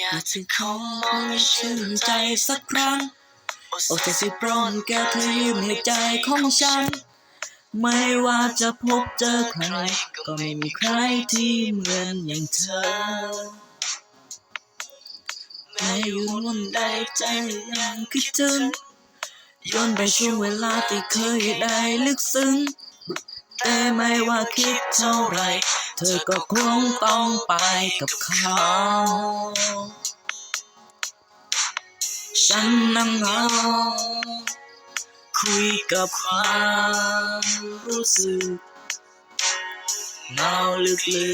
อยากจะขอมองให้ชื่นใจสักครั้ง โอ้ใจสิโปรนแก้วเธอยืมในใจของฉัน ไม่ว่าจะพบเจอใคร ก็ไม่มีใครที่เหมือนอย่างเธอ แม้อยู่วนใดใจมันยังคิดถึงย้อนไปช่วงเวลาที่เคยได้ลึกซึ้ง แต่ไม่ว่าคิดเท่าไร เธอก็คงต้องไปกับเขา ฉันนั่งเหงาคุยกับความรู้สึกเหงาลึ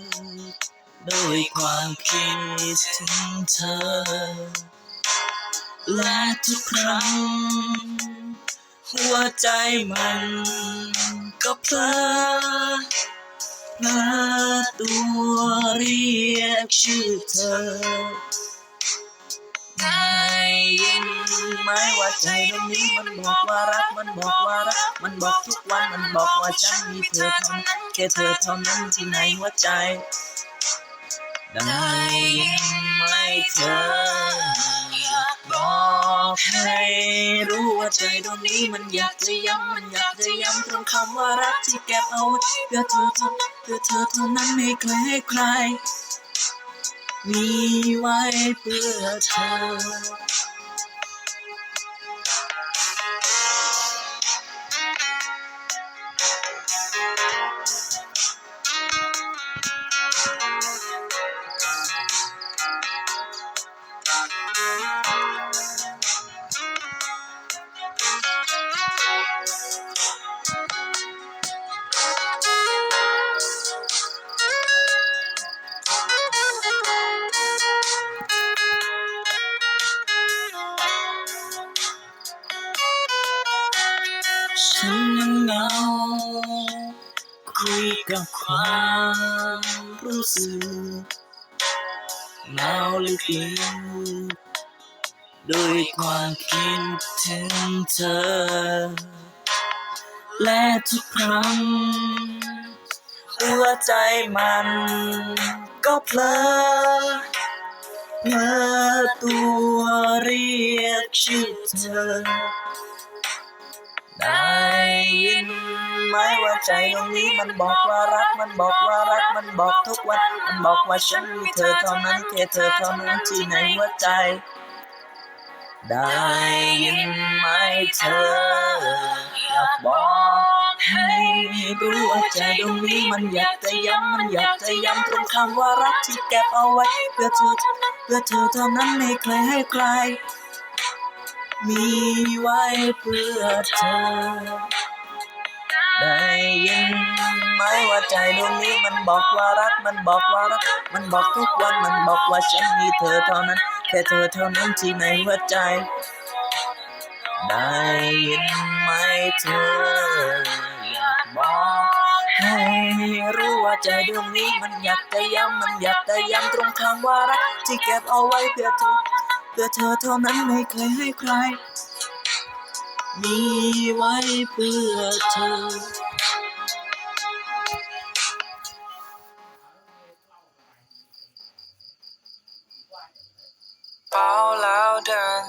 กๆโดยความคิดถึงเธอ และทุกครั้ง หัวใจมันก็เพลอเพลอตัวเรียกชื่อเธอ นไหมว่าใจตรงนี้มันบอกว่ารักมันบอกว่ารัก มันบอกทุกวันมันบอกว่าฉันมีเธอเท่านั้นแค่เธอเท่านั้นที่ในหัวใจ ได้ยินไหมเธออยากบอกให้รู้ว่าใจตรงนี้มันอยากจะย้ำมันอยากจะย้ำตรงคำว่ารักที่เก็บเอาไว้เพื่อเธอเท่านั้นเพื่อเธอเท่านั้นไม่เคยให้ใคร มีไว้เพื่อเธอ ฉันยังเหงา คุยกับความรู้สึกเหงาลึกๆโดยความคิดถึงเธอ และทุกครั้ง หัวใจมันก็เพลอเพลอตัวเรียกชื่อเธอ ไหมว่าใจตรงนี้มันบอกว่ารักมันบอกว่ารักมันบอกทุกวัน มันบอกว่าฉันมีเธอเท่านั้นแค่เธอเท่านั้นที่ในหัวใจ ได้ยินไหมเธออยากบอกให้รู้ว่าใจตรงนี้มันอยากจะย้ำมันอยากจะย้ำตรงคำว่ารักที่เก็บเอาไว้ เพื่อเธอเท่านั้นเพื่อเธอเท่านั้นไม่เคยให้ใครมีไว้เพื่อเธอ ได้ยินไหมว่าใจดวงนี้มันบอกว่ารัก มันบอกว่ารัก มันบอกทุกวันมันบอกว่าฉันมีเธอเท่านั้น แค่เธอเท่านั้นที่ในหัวใจ ได้ยินไหมเธออยากบอกให้รู้ว่าใจดวงนี้มันอยากจะย้ำมันอยากจะย้ำตรงคำว่ารัก ที่เก็บเอาไว้เพื่อเธอ เพื่อเธอเท่านั้นไม่เคยให้ใคร มีไว้เพื่อเธอเบาแล้วเดิน